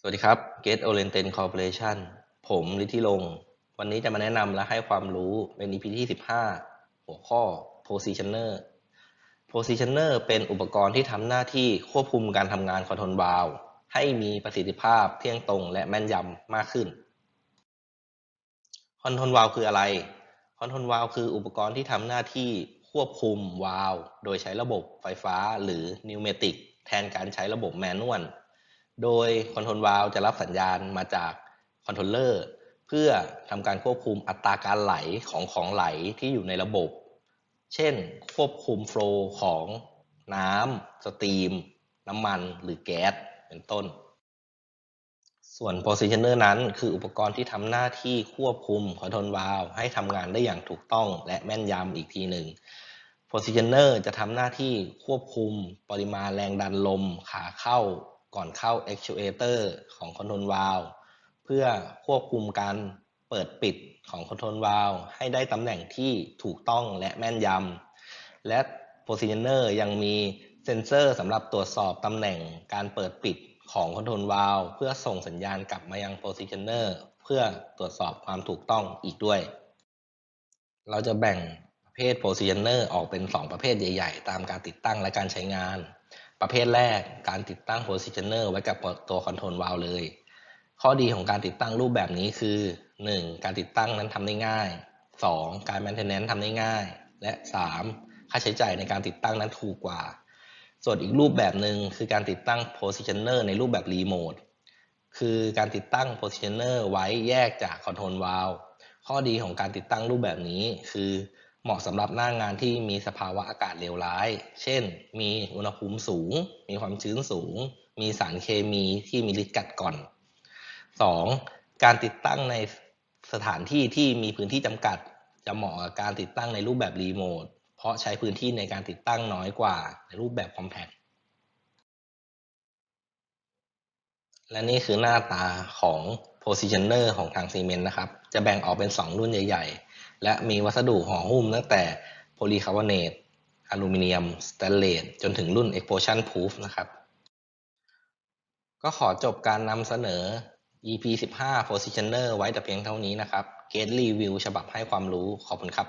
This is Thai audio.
สวัสดีครับ Gate Oriented Corporation ผมฤทธิลงค์วันนี้จะมาแนะนำและให้ความรู้เป็น EP ที่ 15 หัวข้อ Positioner Positioner เป็นอุปกรณ์ที่ทำหน้าที่ควบคุมการทำงานคอนโทรลวาลวให้มีประสิทธิภาพเที่ยงตรงและแม่นยำมากขึ้นคอนโทรลวาลคืออะไรคอนโทรลวาลคืออุปกรณ์ที่ทำหน้าที่ควบคุมวาลวโดยใช้ระบบไฟฟ้าหรือนิวเมติกแทนการใช้ระบบแมนนวล โดยคอนโทรลวาลจะรับสัญญาณมาจากคอนโทรลเลอร์เพื่อทำการควบคุมอัตราการไหลของของไหลที่อยู่ในระบบ เช่น ควบคุมโฟล์ของน้ำสตรีม น้ำมันหรือแก๊สเป็นต้น ส่วน positioner นั้นคืออุปกรณ์ที่ทำหน้าที่ควบคุมคอนโทรลวาลให้ทำงานได้อย่างถูกต้องและแม่นยำอีกทีหนึ่ง positioner จะทำหน้าที่ควบคุมปริมาณแรงดันลมขาเข้า ก่อนเข้า actuator ของคอนโทรลวาลเพื่อควบคุมการเปิดปิดของคอนโทรลวาลให้ได้ตำแหน่งที่ถูกต้องและแม่นยำและ positioner ยังมีเซ็นเซอร์สำหรับตรวจสอบตำแหน่งการเปิดปิดของคอนโทรลวาลเพื่อส่งสัญญาณกลับมายัง positioner เพื่อตรวจสอบความถูกต้องอีกด้วย เราจะแบ่งประเภท positioner ออกเป็น 2 ประเภทใหญ่ ๆ ตามการติดตั้งและการใช้งาน ประเภทแรกการติดตั้ง positioner ไว้กับตัวคอนโทรลวาลเลย ข้อดีของการติดตั้งรูปแบบนี้คือ 1. การติดตั้งนั้นทำได้ง่าย 2. การ maintenance ทำได้ง่าย และ 3. ค่าใช้จ่ายในการติดตั้งนั้นถูกกว่า ส่วนอีกรูปแบบหนึ่งคือการติดตั้ง positioner ในรูปแบบรีโมทคือการติดตั้ง positioner ไว้แยกจากคอนโทรลวาลข้อดีของการติดตั้งรูปแบบนี้คือ เหมาะสำหรับหน้างงานที่มีสภาวะอากาศเลวร้าย เช่น มีอุณหภูมิสูง มีความชื้นสูง มีสารเคมีที่มีฤทธิ์กัดก่อน 2. การติดตั้งในสถานที่ที่มีพื้นที่จำกัด จะเหมาะกับการติดตั้งในรูปแบบรีโมท เพราะใช้พื้นที่ในการติดตั้งน้อยกว่าในรูปแบบคอมแพคและนี่คือหน้าตาของ positioner ของทางซีเมนต์นะครับ จะแบ่งออกเป็น 2 รุ่นใหญ่ๆ และมีวัสดุห่อหุ้มตั้งแต่โพลีคาร์บอเนตอลูมิเนียม สแตนเลส จนถึงรุ่น explosion proof นะครับ ก็ขอจบการนำเสนอ EP 15 positioner ไว้แต่เพียงเท่านี้นะครับ Gate Review ฉบับให้ความรู้ ขอบคุณครับ